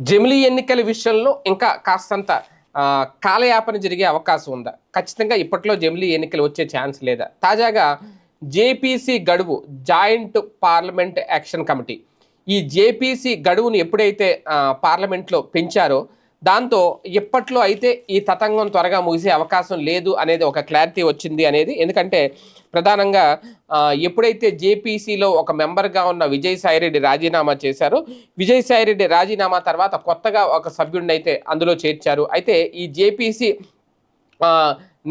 జమిలీ ఎన్నికల విషయంలో ఇంకా కాస్తంత కాలయాపన జరిగే అవకాశం ఉందా? ఖచ్చితంగా ఇప్పట్లో జమిలీ ఎన్నికలు వచ్చే ఛాన్స్ లేదా? తాజాగా జేపీసీ గడువు జాయింట్ పార్లమెంట్ యాక్షన్ కమిటీ. ఈ జేపీసీ గడువును ఎప్పుడైతే పార్లమెంట్లో పెంచారో దాంతో ఇప్పట్లో అయితే ఈ తతంగం త్వరగా ముగిసే అవకాశం లేదు అనేది ఒక క్లారిటీ వచ్చింది అనేది. ఎందుకంటే ప్రధానంగా ఎప్పుడైతే జేపీసీలో ఒక మెంబర్గా ఉన్న విజయసాయిరెడ్డి రాజీనామా చేశారో విజయసాయిరెడ్డి రాజీనామా తర్వాత కొత్తగా ఒక సభ్యుడిని అయితే అందులో చేర్చారు. అయితే ఈ జేపీసీ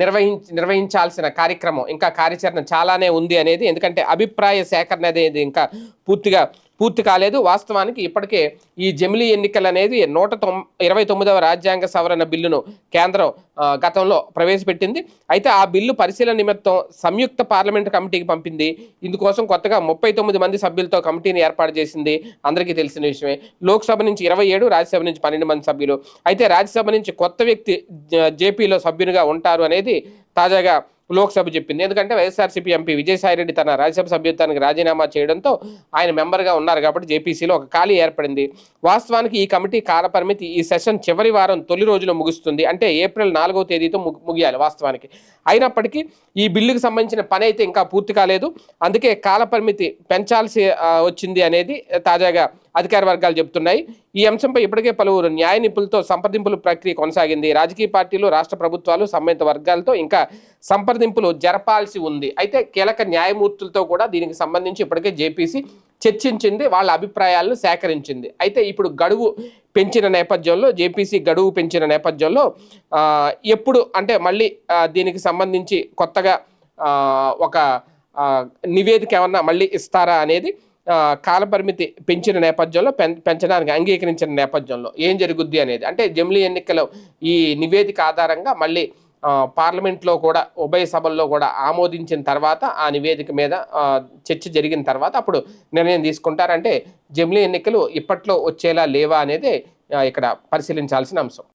నిర్వహించ నిర్వహించాల్సిన కార్యక్రమం ఇంకా కార్యాచరణ చాలానే ఉంది అనేది. ఎందుకంటే అభిప్రాయ సేకరణ అనేది ఇంకా పూర్తిగా పూర్తి కాలేదు. వాస్తవానికి ఇప్పటికే ఈ జమిలీ ఎన్నికలు అనేది నూట తొమ్ ఇరవై తొమ్మిదవ రాజ్యాంగ సవరణ బిల్లును కేంద్రం గతంలో ప్రవేశపెట్టింది. అయితే ఆ బిల్లు పరిశీలన నిమిత్తం సంయుక్త పార్లమెంట్ కమిటీకి పంపింది. ఇందుకోసం కొత్తగా ముప్పై తొమ్మిది మంది సభ్యులతో కమిటీని ఏర్పాటు చేసింది. అందరికీ తెలిసిన విషయమే. లోక్సభ నుంచి ఇరవై ఏడు రాజ్యసభ నుంచి పన్నెండు మంది సభ్యులు. అయితే రాజ్యసభ నుంచి కొత్త వ్యక్తి జేపీలో సభ్యునిగా ఉంటారు అనేది తాజాగా లోక్సభ చెప్పింది. ఎందుకంటే వైఎస్ఆర్సీపీ ఎంపీ విజయసాయిరెడ్డి తన రాజ్యసభ సభ్యత్వానికి రాజీనామా చేయడంతో ఆయన మెంబర్గా ఉన్నారు కాబట్టి జేపీసీలో ఒక ఖాళీ ఏర్పడింది. వాస్తవానికి ఈ కమిటీ కాలపరిమితి ఈ సెషన్ చివరి వారం తొలి రోజులో ముగుస్తుంది. అంటే ఏప్రిల్ నాలుగో తేదీతో ముగియాలి వాస్తవానికి. అయినప్పటికీ ఈ బిల్లుకు సంబంధించిన పని అయితే ఇంకా పూర్తి కాలేదు. అందుకే కాలపరిమితి పెంచాల్సి వచ్చింది అనేది తాజాగా అధికార వర్గాలు చెబుతున్నాయి. ఈ అంశంపై ఇప్పటికే పలువురు న్యాయ నిపుణులతో సంప్రదింపుల ప్రక్రియ కొనసాగింది. రాజకీయ పార్టీలు రాష్ట్ర ప్రభుత్వాలు సంబంధిత వర్గాలతో ఇంకా సంప్రదింపులు జరపాల్సి ఉంది. అయితే కీలక న్యాయమూర్తులతో కూడా దీనికి సంబంధించి ఇప్పటికే జేపీసీ చర్చించింది వాళ్ళ అభిప్రాయాలను సేకరించింది. అయితే ఇప్పుడు గడువు పెంచిన నేపథ్యంలో జేపీసీ గడువు పెంచిన నేపథ్యంలో ఎప్పుడు అంటే మళ్ళీ దీనికి సంబంధించి కొత్తగా ఒక నివేదిక ఏమన్నా మళ్ళీ ఇస్తారా అనేది కాలపరిమితి పెంచిన నేపథ్యంలో పెంచడానికి అంగీకరించిన నేపథ్యంలో ఏం జరుగుద్ది అనేది? అంటే జమిలీ ఎన్నికలు ఈ నివేదిక ఆధారంగా మళ్ళీ పార్లమెంట్లో కూడా ఉభయ సభల్లో కూడా ఆమోదించిన తర్వాత ఆ నివేదిక మీద చర్చ జరిగిన తర్వాత అప్పుడు నిర్ణయం తీసుకుంటారంటే జమిలీ ఎన్నికలు ఇప్పట్లో వచ్చేలా లేవా అనేది ఇక్కడ పరిశీలించాల్సిన అంశం.